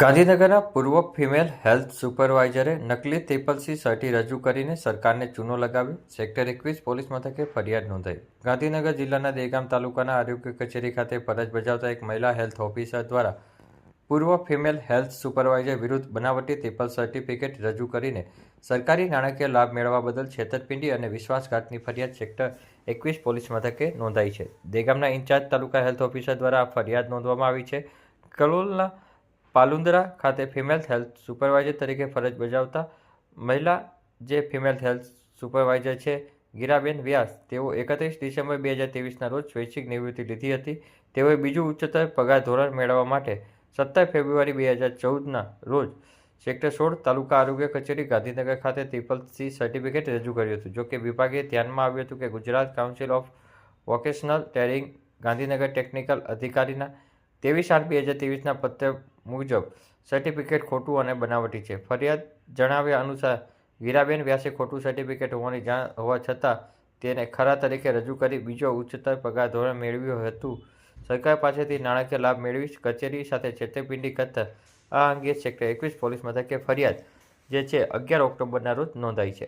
ગાંધીનગરના પૂર્વ female health સુપરવાઇઝરે નકલી ત્રિપલ સી સર્ટી રજૂ કરીને સરકારને ચૂનો લગાવ્યો. સેક્ટર એકવીસ પોલીસ મથકે ફરિયાદ નોંધાઈ. ગાંધીનગર જિલ્લાના દેગામ તાલુકાના આરોગ્ય કચેરી ખાતે ફરજ બજાવતા એક મહિલા હેલ્થ ઓફિસર દ્વારા પૂર્વ ફિમેલ હેલ્થ સુપરવાઇઝર વિરુદ્ધ બનાવટી ત્રિપલ સર્ટિફિકેટ રજૂ કરીને સરકારી નાણાકીય લાભ મેળવવા બદલ છેતરપિંડી અને વિશ્વાસઘાતની ફરિયાદ સેક્ટર એકવીસ પોલીસ મથકે નોંધાઈ છે. દેગામના ઇન્ચાર્જ તાલુકા હેલ્થ ઓફિસર દ્વારા આ ફરિયાદ નોંધવામાં આવી છે. કલોલના પાલુંદરા ખાતે ફિમેલ હેલ્થ સુપરવાઇઝર તરીકે ફરજ બજાવતા મહિલા જે ફિમેલ હેલ્થ સુપરવાઇઝર છે, ગીરાબેન વ્યાસ, તેઓ એકત્રીસ ડિસેમ્બર બે હજાર ત્રેવીસના રોજ સ્વૈચ્છિક નિવૃત્તિ લીધી હતી. તેઓએ બીજું ઉચ્ચતર પગાર ધોરણ મેળવવા માટે સત્તર ફેબ્રુઆરી બે હજાર ચૌદના રોજ સેક્ટર સોળ તાલુકા આરોગ્ય કચેરી ગાંધીનગર ખાતે ત્રિપલ સી સર્ટિફિકેટ રજૂ કર્યું હતું, જોકે વિભાગે ધ્યાનમાં આવ્યું હતું કે Gujarat council of vocational training Gandhinagar technical અધિકારીના ત્રેવીસ આઠ બે હજાર ત્રેવીસના પત્ર મુજબ સર્ટિફિકેટ ખોટું અને બનાવટી છે. ફરિયાદ જણાવ્યા અનુસાર વીરાબેન વ્યાસે ખોટું સર્ટિફિકેટ હોવાની જાણ હોવા છતાં તેને ખરા તરીકે રજૂ કરી બીજો ઉચ્ચતર પગાર ધોરણ મેળવ્યું હતું. સરકાર પાસેથી નાણાકીય લાભ મેળવી કચેરી સાથે છેતરપિંડી કરતા આ અંગે સેક્ટર એકવીસ પોલીસ મથકે ફરિયાદ, જે છે અગિયાર ઓક્ટોબરના રોજ નોંધાઈ છે.